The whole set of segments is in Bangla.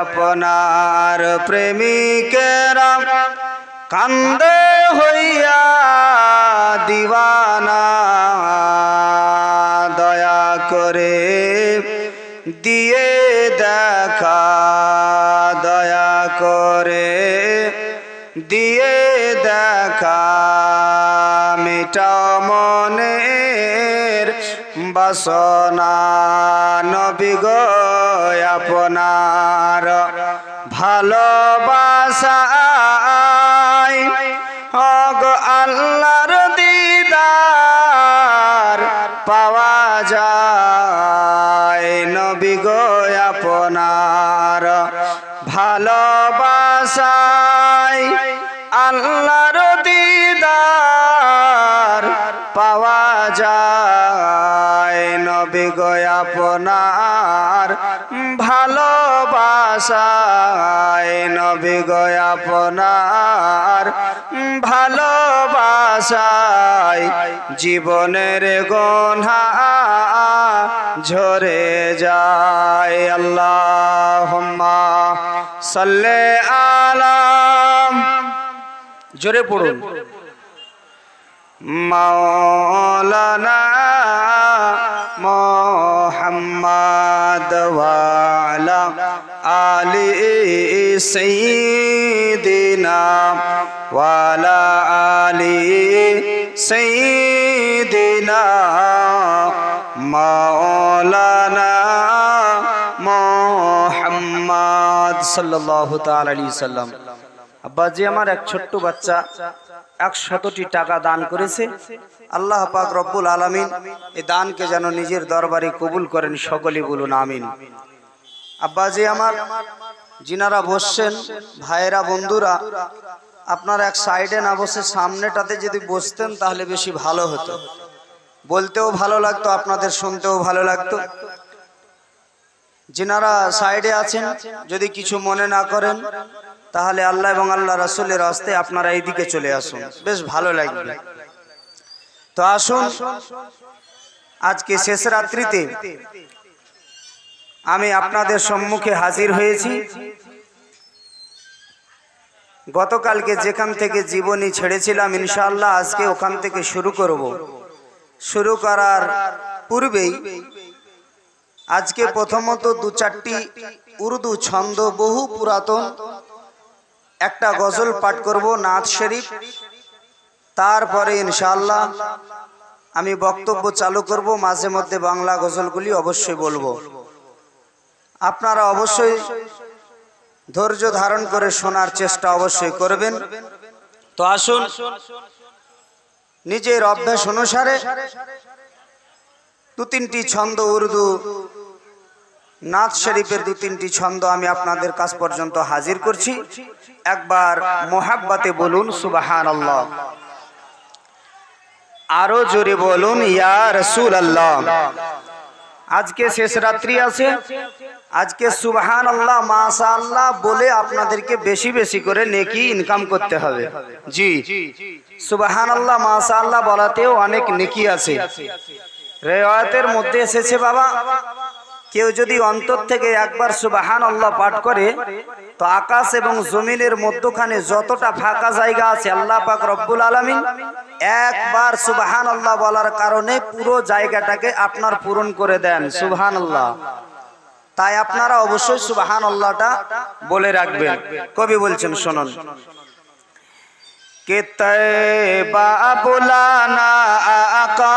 আপনার প্রেমিকেরা কান্দে হইয়া দিওয়ানা দয়া করে দিয়ে দেখা, দয়া করে দিয়ে দেখা মিটা মনের বাসনা। ভালোবাসায় হগ আল্লাহর দিদার পাওয়া যায়। নবী গো আপনার ভালোবাসায় আল্লাহর দিদার পাওয়া যায়। নবী গো ভালোবাসায় নবী গো আপনার ভালোবাসায় জীবনের গন্হা ঝরে যায়। আল্লাহ সাল্লে আলাম জোরে পড়ুন। মাওলানা ওয়ালা আলি সাইয়্যিদিনা ওয়ালা আলি সাইয়্যিদিনা মাওলানা মোহাম্মদ সাল্লাল্লাহু তাআলা আলাইহি সাল্লাম আব্বাজি আমার এক ছোট্ট বাচ্চা একশতটি টাকা দান করেছে। আল্লাহ পাক রব্বুল আলামিন এই দানকে যেন নিজের দরবারে কবুল করেন সকলে বলুন আমিন। আব্বাজি আমার, যিনারা বসছেন, ভাইয়েরা, বন্ধুরা, আপনার এক সাইডে না বসে সামনেটাতে যদি বসতেন তাহলে বেশি ভালো হতো। বলতেও ভালো লাগতো, আপনাদের শুনতেও ভালো লাগতো। যিনারা সাইডে আছেন, যদি কিছু মনে না করেন তাহলে আল্লাহ এবং আল্লাহ রাসুলের আসতে আপনারা এইদিকে চলে আসুন। বেশ ভালো লাগবে। তো আসুন, আজকে শেষ রাত্রিতে আমি আপনাদের সম্মুখে হাজির হয়েছি। গতকালকে যেখান থেকে জীবনী ছেড়েছিলাম, ইনশাআল্লাহ আজকে ওখান থেকে শুরু করব। শুরু করার পূর্বেই আজকে প্রথমত দু চারটি উর্দু ছন্দ, বহু পুরাতন একটা গজল পাঠ করব নাথ শরীফ। তারপরে ইনশাল্লাহ আমি বক্তব্য চালু করব মাঝে মধ্যে বাংলা গজলগুলি অবশ্যই বলব। আপনারা অবশ্যই ধৈর্য ধারণ করে শোনার চেষ্টা অবশ্যই করবেন। তো আসুন নিজের অভ্যাস অনুসারে দু তিনটি ছন্দ উর্দু নাথ শরীফের দু তিনটি ছন্দ আমি আপনাদের কাছ পর্যন্ত হাজির করছি। একবার মোহাব্বাতে বলুন সুবাহান আল্লাহ আরও জোরে বলুন, ইয়া রসুল আল্লাহ আজকে শেষ রাত্রি আছে। আজকে সুবাহান আল্লাহ মাসা আল্লাহ বলে আপনাদেরকে বেশি বেশি করে নেকি ইনকাম করতে হবে। জি। সুবাহান আল্লাহ মাসা আল্লাহ বলাতেও অনেক নেকি আছে। রেওয়ায়তের মধ্যে এসেছে বাবা। কেউ যদি অন্তর থেকে একবার সুবাহান আল্লাহ পাঠ করে, তো আকাশ এবং জমিনের মধ্যখানে যতটা ফাঁকা জায়গা আছে, আল্লাহ পাক রব্বুল আলমিন একবার সুবাহান আল্লাহ বলার কারণে পুরো জায়গাটাকে আপনার পূরণ করে দেন সুবহান আল্লাহ তাই আপনারা অবশ্যই সুবাহান আল্লাহটা বলে রাখবেন। কবি বলছেন, শুনুন। কে তৈবা বুলানা আকা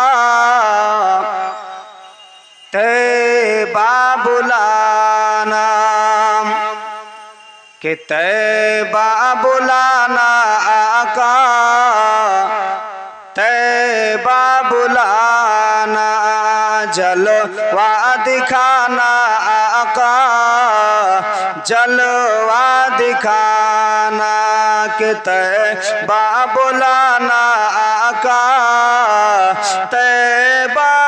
کہ تیبہ بلانا آقا تیبہ بلانا جلوہ دکھانا آقا جلوہ دکھانا کہ تیبہ بلانا آقا تیبہ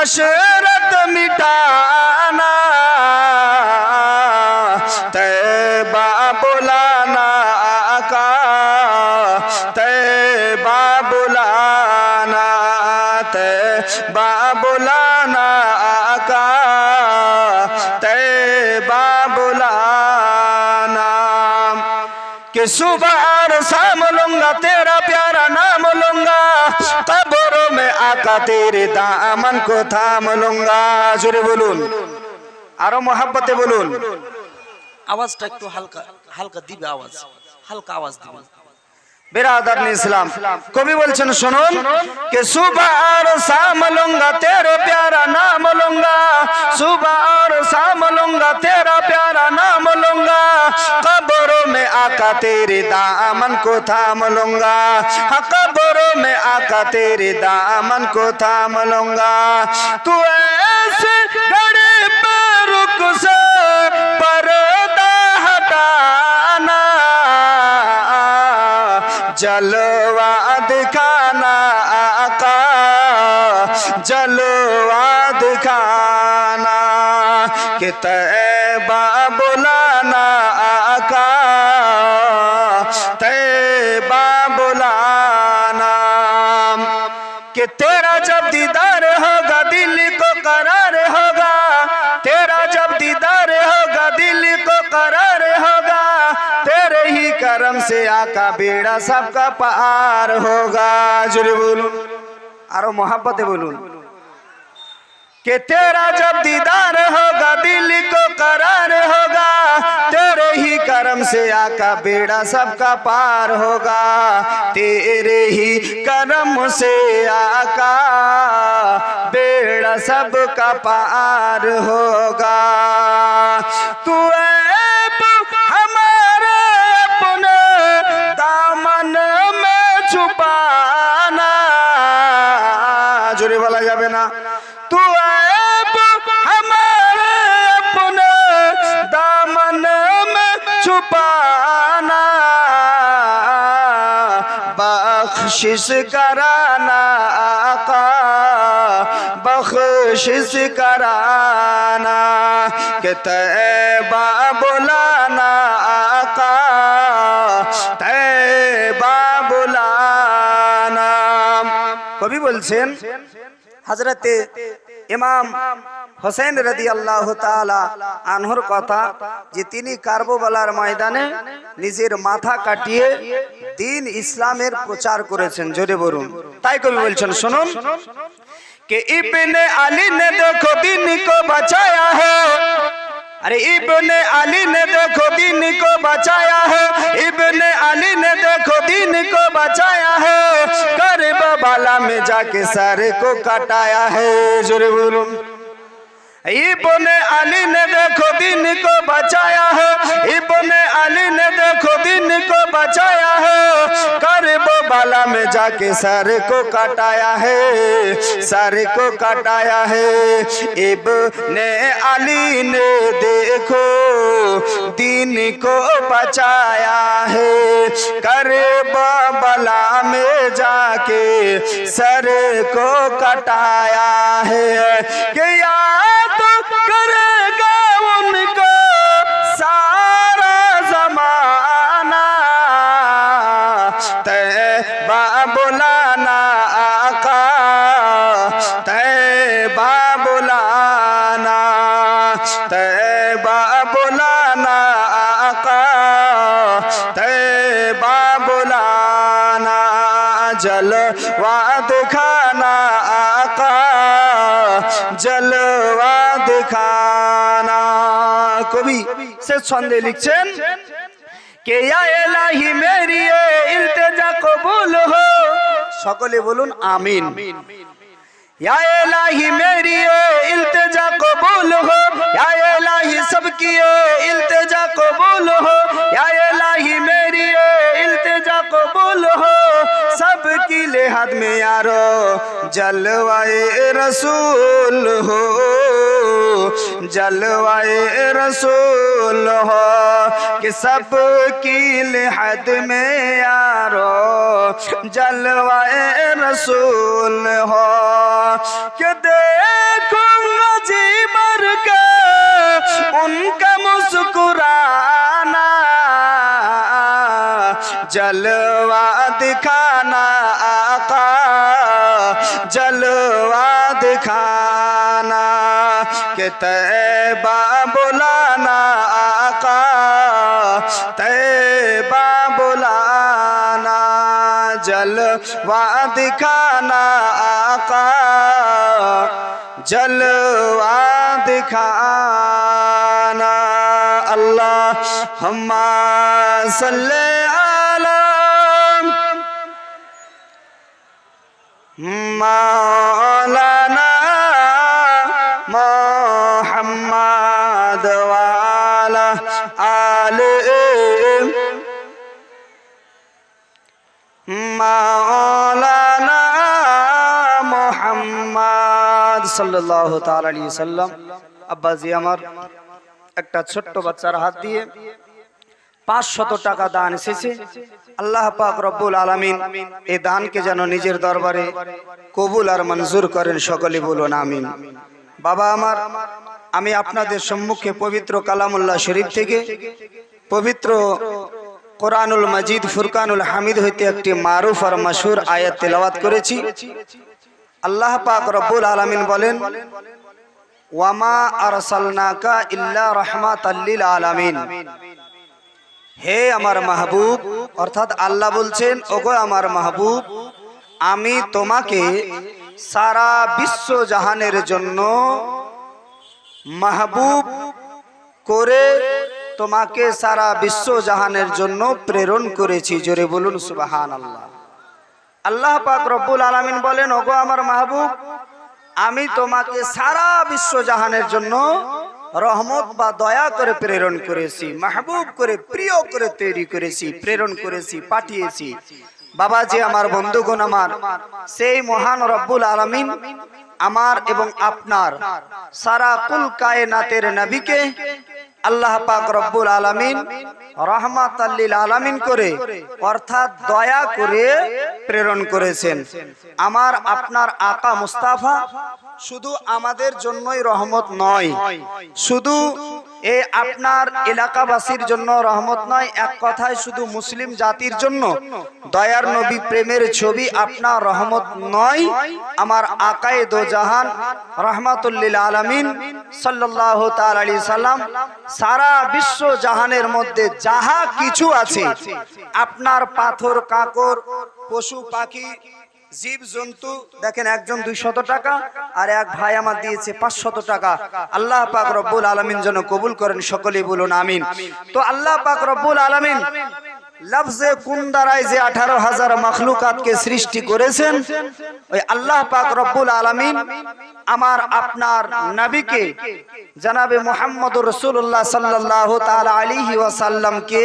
हसरत मिटाना तैबा बुलाना का तैबा बुलाना तैबा बुलाना का तैबा बुलाना के सुबह খাতির দামান কথা মলঙ্গা, জোরে বলুন। আরও মহাব্বতে বলুন। আওয়াজটা একটু হালকা হালকা দিবে আওয়াজ, হালকা আওয়াজ দিবে बिरादर इस्लाम। कभी बोल सुन की सुबह और शाम लूँगा तेरा प्यारा नाम लूँगा। सुबह और शाम लूँगा तेरा प्यारा नाम लूँगा। कब रो में आका तेरे दा दामन को थाम लूँगा। हाँ, हकबरों में आका तेरे दामन को थाम लूँगा। तू है तेरा जब दीदार होगा, दिल को करार होगा। तेरा जब दीदार होगा, दिल को करार होगा। तेरे ही करम से आका बेड़ा सबका पार होगा। जुड़े बोलूँ आरो मोहब्बत बोलूँ। कि तेरा जब दीदार होगा, दिल को करार होगा। से आका बेड़ा सबका पार होगा। तेरे ही कर्म से आका बेड़ा सबका पार होगा। तू ऐब बख्शिश कराना आका बख्शिश कराना कि तैबा बुलाना आका तैबा बुलाना কবি বলছেন হজরতে ইমাম হোসেন রদি আল্লাহ আনহর কথা যে তিনি কার্বোবালার ময়দানে নিজের মাথা কাটিয়ে দিন ইসলামের প্রচার করেছেন জোরে বলুন তাই কবি বলছেন শুনুন कि इब्ने अली ने देखो दिन को बचाया है अरे इब्ने अली ने देखो दिन को बचाया है इब्ने अली ने देखो दिन को बचाया है करब बाला में जाके सर को कटाया है जोरे बोलूं इब्ने अली ने देखो दिन को बचाया है। इब्ने अली ने देखो दिन को बचाया है। करबो बाला में जाके सर को कटाया है। सर को कटाया है। इब्ने अली ने देखो दिन को बचाया है। करबो बाला में जाके सर को कटाया है। कि याद ছন্দে লিখছেন কেয়া এলাহি মেরিয়ে সকলে বলুন আমিন। या इलाही मेरी ए इल्तिजा कबूल हो। या इलाही सबकी ए इल्तिजा कबूल हो। या इलाही मेरी ए इल्तिजा कबूल हो। सबकी लेहद में यारो जलवाए रसूल हो। जलवाए रसूल हो कि सब की लेहद में यारो जलवाए रसूल हो। कि देखूंगा जी भर के उनका मुस्कुराना जलवा दिखाना आका जलवा दिखाना के तैबा बुलाना आका तैबा बुलाना जलवा दिखाना आका जलवा दिखाना अल्लाह हम सल्ले आला मौलाना সাল্লাল্লাহু সাল্লাম আব্বাজি আমার একটা ছোট্ট বাচ্চার হাত দিয়ে পাঁচশত টাকা দান এসেছে। আল্লাহ পাক রব্বুল আলামিন এই দানকে যেন নিজের দরবারে কবুল আর মঞ্জুর করেন, সকলে বলুন আমিন। বাবা আমার, আমি আপনাদের সম্মুখে পবিত্র কালামুল্লাহ শরীফ থেকে পবিত্র কোরআনুল মজিদ, ফুরকানুল হামিদ হইতে একটি মারুফ আর মাসুর আয়াত তেলাওয়াত করেছি। আল্লাহ পাক রব্বুল আলামিন বলেন, ওয়ামা আরসালনাকা ইল্লা রাহমাতাল লিল আলামিন। হে আমার মাহবুব, অর্থাৎ আল্লাহ বলছেন, ওগো আমার মাহবুব, আমি তোমাকে সারা বিশ্ব জাহানের জন্য মাহবুব করে তোমাকে সারা বিশ্ব জাহানের জন্য প্রেরণ করেছি। জোরে বলুন সুবাহান আল্লাহ আল্লাহ পাক রব্বুল আলামিন বলেন, ওগো আমার মাহবুব, আমি তোমাকে সারা বিশ্ব জাহানের জন্য রহমত বা দয়া করে প্রেরণ করেছি, মাহবুব করে, প্রিয় করে তৈরি করেছি, প্রেরণ করেছি, পাঠিয়েছি। বাবাজি, আমার বন্ধুগণ আমার, সেই মহান রব্বুল আলামিন আমার এবং আপনার সারা কুল কায়নাতের নবীকে আল্লাহ পাক রব্বুল আলামিন রহমাত আল্লিল আলামিন করে, অর্থাৎ দয়া করে প্রেরণ করেছেন। আমার, আপনার আকা মুস্তাফা শুধু আমাদের জন্যই রহমত নয়, শুধু এ আপনার এলাকাবাসীর জন্য রহমত নয়, এক কথায় শুধু মুসলিম জাতির জন্য। দয়ার নবী প্রেমের ছবি আপনার রহমত নয়, আমার আকায়ে দো জাহান রহমাতুল্লিল আলামিন তাআলা আলাইহি সাল্লাম সারা বিশ্ব জাহানের মধ্যে যাহা কিছু আছে, আপনার পাথর, কাকর, পশু, পাখি জীব জন্তু দেখেন একজন দুইশত টাকা আর এক ভাই আমার দিয়েছে পাঁচশত টাকা। আল্লাহ পাক রব্বুল আলমিন যেন কবুল করেন, সকলেই বলুন আমিন। তো আল্লাহ পাক রব্বুল আলমিন যে আঠারো হাজার সৃষ্টি করেছেন, ওই আল্লাহ পাক আমার আপনার নবীকে জানাবে মোহাম্মদ রসুল্লাহ সাল্লাহ তালা আলিহি ওয়াসাল্লামকে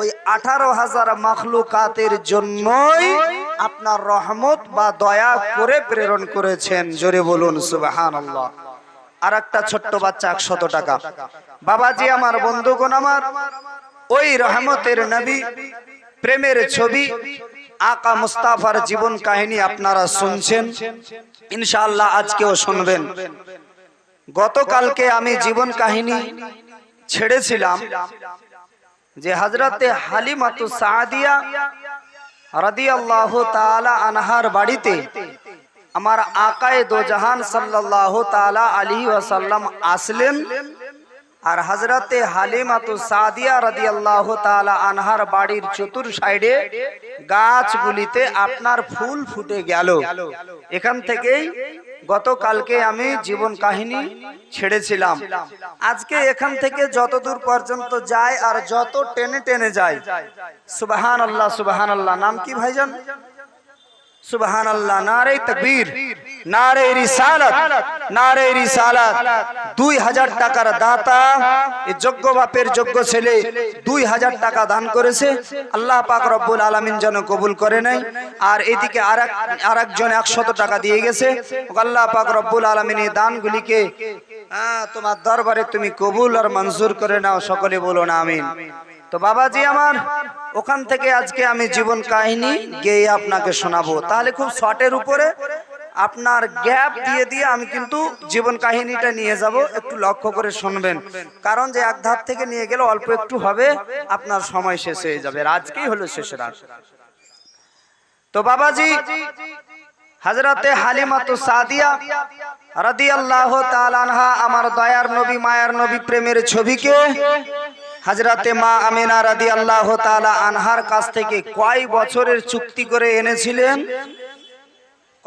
ওই আঠারো হাজার মখলুকাতের জন্যই আপনার রহমত বা দয়া করে প্রেরণ করেছেন। জোরে বলুন সুবাহান আর একটা ছোট্ট বাচ্চা একশত টাকা। বাবাজি, আমার বন্ধুগণ আমার, ওই রহমতের নবী, প্রেমের ছবি, আকা মুস্তাফার জীবন কাহিনী আপনারা শুনছেন। ইনশাআল্লাহ আজকেও শুনবেন। গতকালকে আমি জীবন কাহিনী ছেড়েছিলাম। যে হজরতে হালিমাতু সাদিয়া রাদি আল্লাহ তালা আনহার বাড়িতে আমার আকায় দোজাহান সাল্লাহ তালা তাআলা ওয়াসাল্লাম আসলেন। আর হজরতে হালিমাতু সাদিয়া রাদিয়াল্লাহু তাআলা আনহার বাড়ির চতুর সাইডে গাছগুলিতে আপনার ফুল ফুটে গেল। এখান থেকেই গতকালকে আমি জীবন কাহিনী ছেড়েছিলাম। আজকে এখান থেকে যতদূর পর্যন্ত যায় আর যত টেনে টেনে যায়। সুবাহান আল্লাহ সুবাহান আল্লাহ নাম কি ভাইজান? সুবাহান আল্লাহ নারে তকবীর। নারে রিসালাত নারে রিসালাত। দুই হাজার টাকার দাতা যোগ্য বাপের যোগ্য ছেলে দুই হাজার টাকা দান করেছে। আল্লাহ পাক রব্বুল আলামিন যেন কবুল করে নাই আর এদিকে আর এক আর একজন একশত টাকা দিয়ে গেছে। আল্লাহ পাক রব্বুল আলামিন এই দানগুলিকে তোমার দরবারে তুমি কবুল আর মঞ্জুর করে নাও, সকলে বলো না আমিন। তো বাবাজি আমার, ওখান থেকে আজকে আমি জীবন কাহিনী গেয়ে আপনাকে শোনাবো। তাহলে খুব শর্টের উপরে আপনার গ্যাপ দিয়ে দিয়ে আমি কিন্তু জীবন কাহিনীটা নিয়ে যাব, একটু লক্ষ্য করে শুনবেন। কারণ যে এক ধাপ থেকে নিয়ে গেলে অল্প একটু হবে, আপনার সময় শেষ হয়ে যাবে। আজকেই হলো শেষ রাত। তো বাবাজি হজরতে হালিমাতু সাদিয়া রাদিয়াল্লাহু তাআলা আনহা আমার দয়ার নবী, মায়ার নবী প্রেমের ছবিকে হাজরাতে মা আমিনা রাদিয়াল্লাহু তাআলা আনহার কাছ থেকে কয় বছরের চুক্তি করে এনেছিলেন?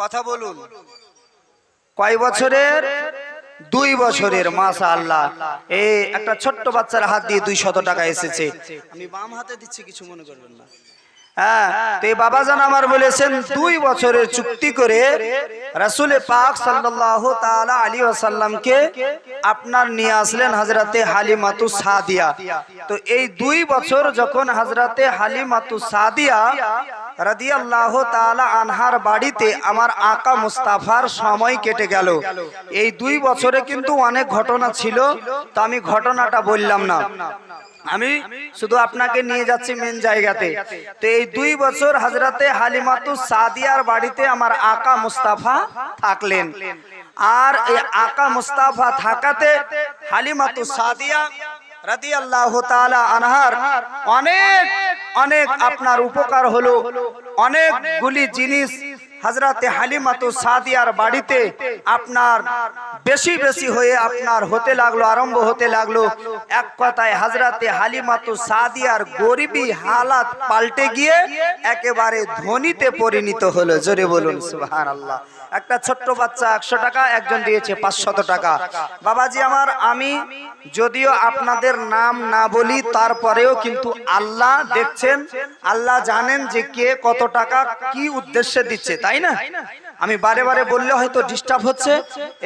কথা বলুন। কয় বছরের? দুই বছরের মাসা আল্লাহ এই একটা ছোট্ট বাচ্চার হাত দিয়ে দুই শত টাকা এসেছে। আমি বাম হাতে দিচ্ছি কিছু মনে করবেন না। হ্যাঁ তো এই আমার বলেছেন দুই বছরের চুক্তি করে রাসূলে পাক সাল্লাল্লাহু তাআলা আলী ওয়াসাল্লামকে আপনার নিয়ে আসলেন হযরতে হালিমাতু সাদিয়া। তো এই দুই বছর যখন হযরতে হালিমাতু সাদিয়া রাদিয়াল্লাহু তাআলা আনহার বাড়িতে আমার আকা মুস্তাফার সময় কেটে গেল। এই দুই বছরে কিন্তু অনেক ঘটনা ছিল, তো আমি ঘটনাটা বললাম না। আমি শুধু আপনাকে নিয়ে যাচ্ছি মেন জায়গাতে। তো এই দুই বছর হাজরাতে হালিমাতু সাদিয়ার বাড়িতে আমার আকা মুস্তাফা থাকলেন। আর এই আকা মুস্তাফা থাকাতে হালিমাতু সাদিয়া রাদিয়াল্লাহু তাআলা আনহার অনেক অনেক আপনার উপকার হলো। অনেকগুলি জিনিস হাজরাতে হালিমাতু সাদিয়ার বাড়িতে আপনার বেশি বেশি হয়ে আপনার হতে লাগল, আরম্ভ হতে লাগল। এক কথায় হাজরাতে হালিমাতু সাদিয়ার গরিবী হালাত পাল্টে গিয়ে একেবারে ধনীতে পরিণত হলো। জোরে বলুন, সুবহানাল্লাহ। একটা ছোট্ট বাচ্চা একশো টাকা, একজন দিয়েছে পাঁচশত টাকা। বাবাজি আমার, আমি যদিও আপনাদের নাম না বলি, তারপরেও কিন্তু আল্লাহ দেখছেন, আল্লাহ জানেন যে কে কত টাকা কি উদ্দেশ্যে দিচ্ছে, তাই না? আমি বারে বারে বললে হয়তো ডিস্টার্ব হচ্ছে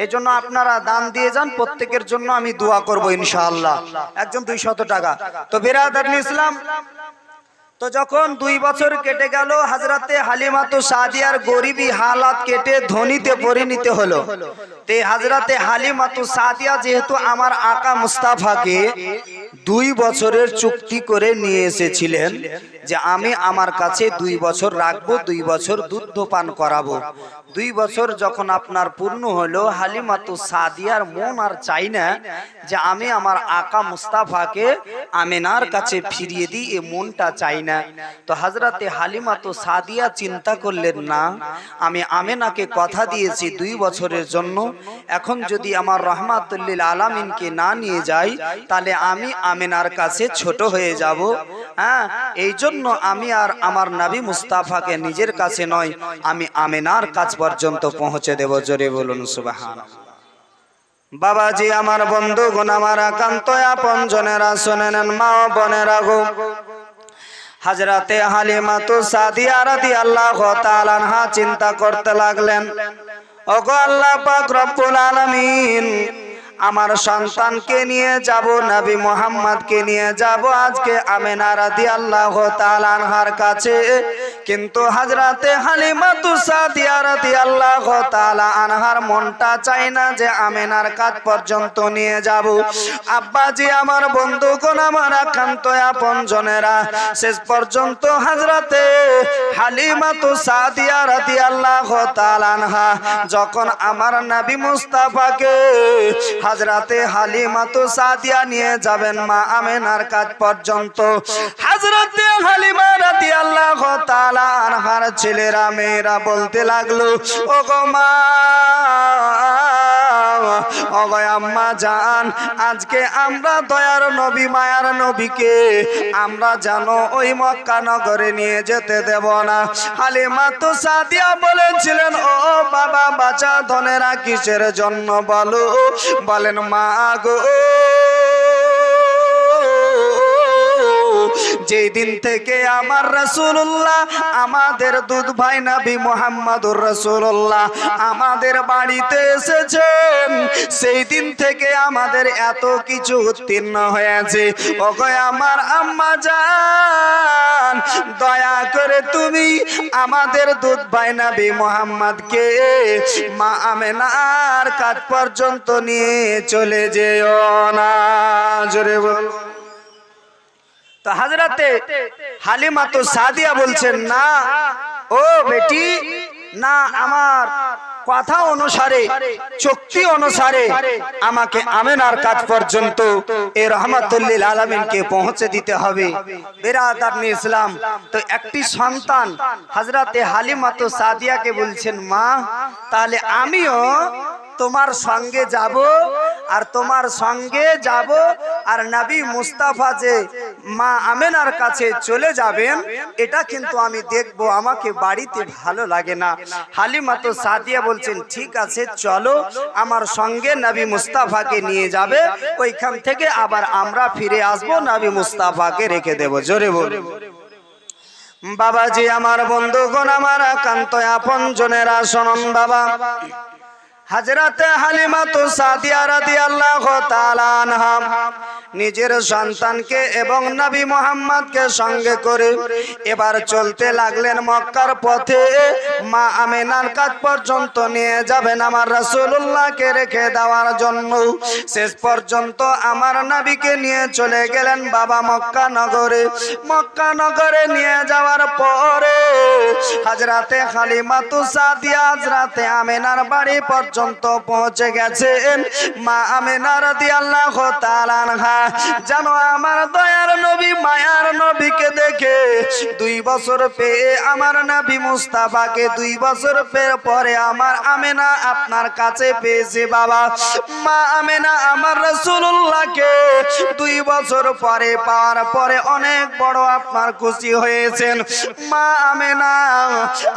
এই জন্য আপনারা দান দিয়ে যান, প্রত্যেকের জন্য আমি দোয়া করব ইনশাআল্লাহ। একজন দুই শত টাকা। তো বেরাদার ইসলাম তো যখন দুই বছর কেটে গেল, হাজরাতে হালিমাতু সাদিয়ার গরিবী হালাত কেটে ধনীতে পরিণত হলো। তে হাজরাতে হালিমাতু সাদিয়া যেহেতু আমার আকা মুস্তাফাকে দুই বছরের চুক্তি করে নিয়ে এসেছিলেন যে আমি আমার কাছে দুই বছর রাখব, দুই বছর দুধ পান করাবো। দুই বছর যখন আপনার পূর্ণ হলো, হালিমাতু সাদিয়ার মন আর চাই না যে আমি আমার আকা মুস্তাফাকে আমেনার কাছে ফিরিয়ে দিই, এ মনটা চাই না। তো হাজরাতে হালিমাতু সাদিয়া চিন্তা করলেন, না, আমি আমেনাকে কথা দিয়েছি দুই বছরের জন্য। এখন যদি আমার রহমাতুল্লিল আলামিনকে না নিয়ে যাই, তাহলে আমি আমেনার কাছে ছোট হয়ে যাব। হ্যাঁ এই জন্য আমি আর আমার নাবি মুস্তাফাকে নিজের কাছে নয় আমি আমেনার কাছ পর্যন্ত পৌঁছে দেব। জোরে বলুন সুবাহান বাবাজি আমার বন্ধু গুণ আমার একান্ত আপন জনেরা শুনে নেন মা বোনেরা গো। হাজরাতে হালিমা তো সাদিয়া রাদি আল্লাহ তাআলা চিন্তা করতে লাগলেন। ওগো আল্লাহ পাক রব্বুল আলামিন আমার সন্তানকে নিয়ে যাব, নবী মোহাম্মদকে নিয়ে যাব আজকে আমেনা রাদি আল্লাহ তালানহার কাছে। কিন্তু হাজরাতে হালিমাতু সাদিয়া রাদি আল্লাহ তালা আনহার মনটা চাই না যে আমেনার কাজ পর্যন্ত নিয়ে যাব। আব্বাজি আমার বন্ধু কোন আমার একান্ত আপন জনেরা, শেষ পর্যন্ত হাজরাতে হালিমাতু সাদিয়া রাদি আল্লাহ তালানহা যখন আমার নবী মুস্তাফাকে হাজরাতে হালিমাতু সাদিয়া নিয়ে যাবেন মা আমেনার কাজ পর্যন্ত। হাজরাতে হালিমা রাদি আল্লাহ আনহার ছেলেরা, মেয়েরা বলতে লাগল ও গো মা জান, আজকে আমরা দয়ার নবী, মায়ার নবীকে আমরা জানো ওই মক্কা নগরে নিয়ে যেতে দেব না। হালিমা তো সাদিয়া বলেছিলেন, ও বাবা বাচ্চা ধনেরা কিসের জন্য বলো? বলেন মা গো যেই দিন থেকে আমার রসুল্লাহ আমাদের দুধ ভাই নবী মোহাম্মদুর রসুল্লাহ আমাদের বাড়িতে এসেছেন সেই দিন থেকে আমাদের এত কিছু উত্তীর্ণ হয়েছে। ওগো আমার আম্মা জান, দয়া করে তুমি আমাদের দুধ ভাই নবী মোহাম্মদকে মা আমেনার কাজ পর্যন্ত নিয়ে চলে যেও না। জোরে বল। তো হাজরাতে হালিমা তো সাদিয়া বলছেন না ও বেটি না আমার কথা অনুসারে চুক্তি অনুসারে আমাকে আমেনার কাজ পর্যন্ত এই রহমতুল্লিল আলমিনকে পৌঁছে দিতে হবে। বেরাদার ইসলাম। তো একটি সন্তান হাজরাতে হালিমাতো সাদিয়াকে বলছেন মা তাহলে আমিও তোমার সঙ্গে যাব আর তোমার সঙ্গে যাব আর নবী মুস্তাফা যে মা আমেনার কাছে চলে যাবেন, এটা কিন্তু আমি দেখব, আমাকে বাড়িতে ভালো লাগে না। হালিমা তো সাদিয়া বলছেন, ঠিক আছে, চলো, আমার সঙ্গে নবী মুস্তাফাকে নিয়ে যাবে, ওইখান থেকে আবার আমরা ফিরে আসব, নবী মুস্তাফাকে রেখে দেব। জোরে বল বাবাজি, আমার বন্ধুগণ, আমার একান্ত আপন জনেরা, শোনন বাবা। হাজরাতে হালিমা তো সাদিয়া রাদিয়াল্লাহু তাআলা আনহা। নিজের সন্তানকে এবং নবী মোহাম্মদকে সঙ্গে করে এবার চলতে লাগলেন মক্কার পথে। মা আমিনার কাছ পর্যন্ত নিয়ে যাবেন আমার রাসূলুল্লাহকে রেখে দেওয়ার জন্য। শেষ পর্যন্ত আমার নবীকে নিয়ে চলে গেলেন বাবা মক্কা নগরে। মক্কা নগরে নিয়ে যাওয়ার পরে হাজরাতে তো সাদিয়া হাজরাতে আমিনার বাড়ি পর্যন্ত পৌঁছে গেছেন। মা আমিনা রাদিয়াল্লাহু তাআলা আনহা জানো আমার দয়ার নবী, মায়ার নবীকে দেখে দুই বছর পেয়ে আমার নবী মুস্তাফাকে, দুই বছর পেয়ে পরে আমার আমেনা আপনার কাছে পেয়েছে বাবা। মা আমেনা আমার রাসূলুল্লাহকে দুই বছর পরে পাওয়ার পরে অনেক বড় আপনার খুশি হয়েছেন। মা আমেনা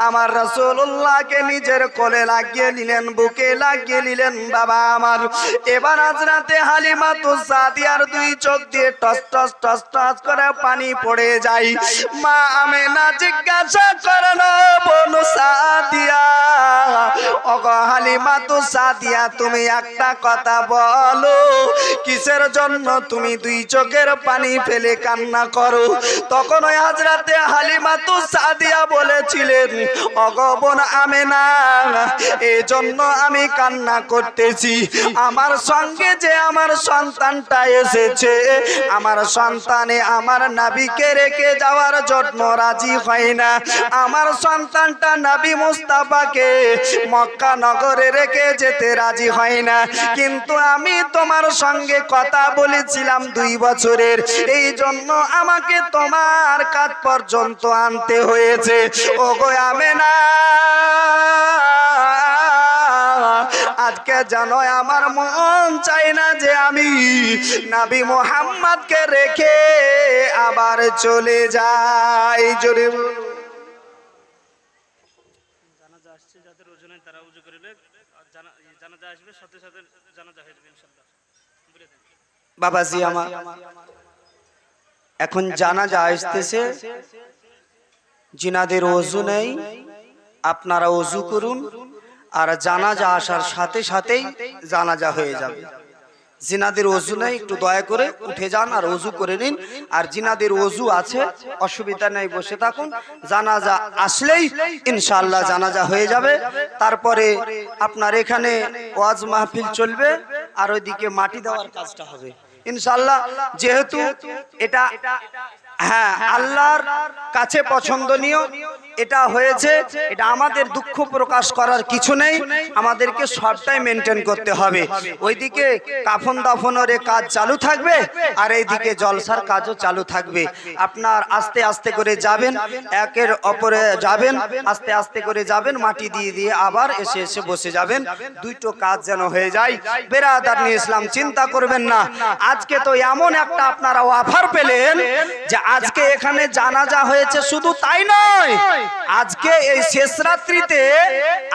আমার রাসূলুল্লাহকে নিজের কোলে লাগিয়ে নিলেন, বুকে লাগিয়ে নিলেন বাবা আমার। এবার আজ রাতে হালিমা তো সাদিয়ার দুই চোখ দিয়ে টস টস টস টস করে পানি পড়ে যায়। মা আমি না জিজ্ঞাসা হালিমা তো সাদিয়া, তুমি একটা কথা বলো। কিসের জন্য তুমি দুই চোখের পানি ফেলে কান্না করো? তখন ওই হাজরাতে হালিমা তো সাদিয়া বলেছিলেন অগবন আমেনা এই জন্য আমি কান্না করতেছি। আমার সঙ্গে যে আমার সন্তানটা এসেছে, আমার সন্তানে আমার নাবিকে রেখে যাওয়ার জন্য রাজি হয় না। আমার সন্তানটা নাবি মুস্তাফাকে মক্কা নগরে রেখে যেতে রাজি হয় না। কিন্তু আমি তোমার সঙ্গে কথা বলেছিলাম দুই বছরের। এই জন্য আমাকে তোমার কাজ পর্যন্ত আনতে হয়েছে। ও গো আমেনা, আজকে জানো আমার মন চাই না যে আমি নাবি মোহাম্মদকে রেখে আবার চলে যাই। জোরে বলুন। জানাজা আসছে যাদের ওজনে তারা উজু করবে আর জানা- জানাজা বাবাজি আমার, এখন জানাজা আসতেছে, জিনাদের অজু নেই, আপনারা অজু করুন, আর জানাজা আসার সাথে সাথেই জানাজা হয়ে যাবে। জিনাদের অজু নেই, একটু দয়া করে উঠে যান আর অজু করে নিন। আর জিনাদের অজু আছে, অসুবিধা নেই, বসে থাকুন। জানাজা আসলেই ইনশাআল্লাহ জানাজা হয়ে যাবে। তারপরে আপনার এখানে ওয়াজ মাহফিল চলবে আর ওইদিকে মাটি দেওয়ার কাজটা হবে। ইনশাআল্লাহ যেহেতু এটা হ্যাঁ আল্লাহর কাছে পছন্দনীয় এটা হয়েছে, এটা আমাদের দুঃখ প্রকাশ করার কিছু নেই, আমাদেরকে সবটাই মেনটেন করতে হবে। ওইদিকে কাফন দাফনের কাজ চালু থাকবে, আর এইদিকে জলসার কাজও চালু থাকবে। আপনার আস্তে আস্তে করে যাবেন, একের অপরে যাবেন, আস্তে আস্তে করে যাবেন, মাটি দিয়ে দিয়ে আবার এসে এসে বসে যাবেন। দুইটো কাজ যেন হয়ে যায়। বেরাদার নিয়ে ইসলাম চিন্তা করবেন না। আজকে তো এমন একটা আপনারা অফার পেলেন যে আজকে এখানে জানাজা হয়েছে, শুধু তাই নয় আজকে এই শেষ রাত্রিতে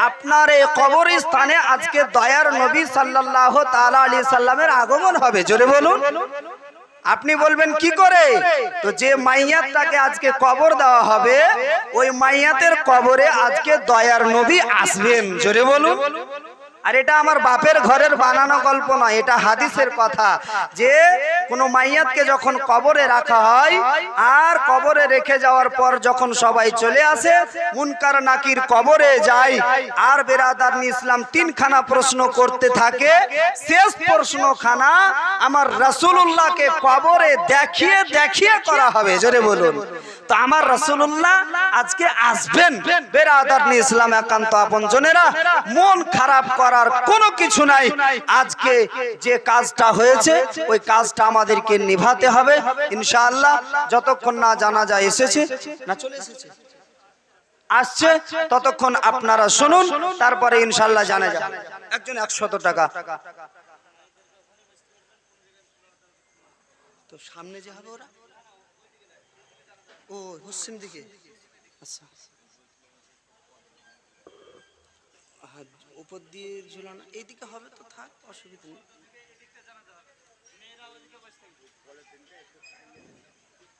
আপনার এই কবর স্থানে আজকে দয়ার নবী সাল্লাহ তালা আলী সাল্লামের আগমন হবে। জোরে বলুন। আপনি বলবেন কি করে? তো যে মাইয়াতটাকে আজকে কবর দেওয়া হবে ওই মাইয়াতের কবরে আজকে দয়ার নবী আসবেন। জোরে বলুন। আর এটা আমার বাপের ঘরের বানানো গল্প নয়, এটা হাদিসের কথা। যে কোনো মাইয়াতকে যখন কবরে রাখা হয়, আর কবরে রেখে যাওয়ার পর যখন সবাই চলে আসে, মুনকার নাকির কবরে যায়, আর বেরাদার ইসলাম তিনখানা প্রশ্ন করতে থাকে, শেষ প্রশ্নখানা আমার রাসূলুল্লাহকে কবরে দেখিয়ে দেখিয়ে করা হবে, জোরে বলুন। তো আমার রসুল্লাহ আজকে আসবেন, বেরাদার ইসলাম একান্ত আপন জনেরা মন খারাপ করার কোনো কিছু নাই। আজকে যে কাজটা হয়েছে, ওই কাজটা আমাদেরকে নিভাতে হবে। ইনশাআল্লাহ, যতক্ষণ না জানা যায় এসেছে, না চলে এসেছে, আসছে, ততক্ষণ আপনারা শুনুন, তারপরে ইনশাল্লাহ জানা যাবে। একজন একশত টাকা। তো সামনে যে হবে ওরা? ও, পশ্চিম দিকে। আচ্ছা হ্যাঁ, উপর দিয়ে ঝুলানো, এইদিকে হবে তো, থাক, অসুবিধা নেই।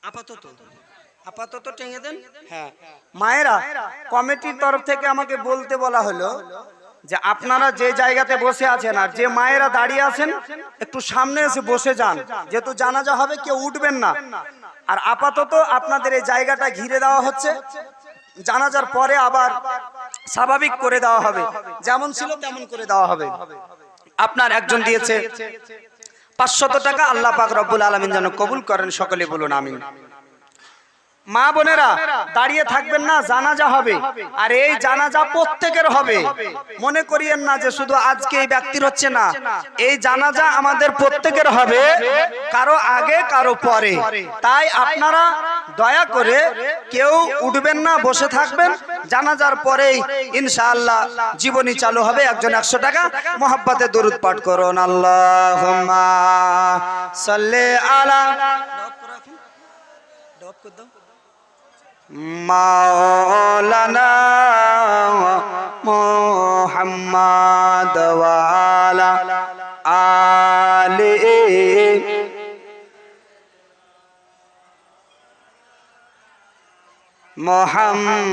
আপাতত। আপাতত টেঙে দেন? হ্যাঁ। মায়েরা, কমিটির তরফ থেকে আমাকে বলতে বলা হলো যে আপনারা যে জায়গাতে বসে আছেন আর যে মায়েরা দাঁড়িয়ে আছেন, একটু সামনে এসে বসে যান। যেহেতু জানাজা হবে, কেউ উঠবেন না। আর আপাতত আপনাদের এই জায়গাটা ঘিরে দেওয়া হচ্ছে। জানাজার পরে আবার স্বাভাবিক করে দেওয়া হবে। যেমন ছিল তেমন করে দেওয়া হবে। আপনার একজন দিয়েছে, পাঁচশত টাকা আল্লাহ পাক রব্বুল আলমিন যেন কবুল করেন, সকলে বলুন আমিন। মা বোনেরা, দাঁড়িয়ে থাকবেন না, জানাজা হবে। আর এই জানাজা প্রত্যেকের হবে। মনে করিয়েন না যে শুধু আজকে এই ব্যক্তির হচ্ছে না। এই জানাজা আমাদের প্রত্যেকের হবে, কারও আগে, কারও পরে। তাই আপনারা দয়া করে কেউ উঠবেন না, বসে থাকবেন। জানাজার পরেই ইনশাআল্লাহ জীবনী চালু হবে, একজন একশো টাকা। মোহাব্বতে দরুদ পাঠ করুন আল্লাহ সাল্লে আলা দাও মাওলানা মোহাম্মদ ওয়ালা আলে মোহাম্মদ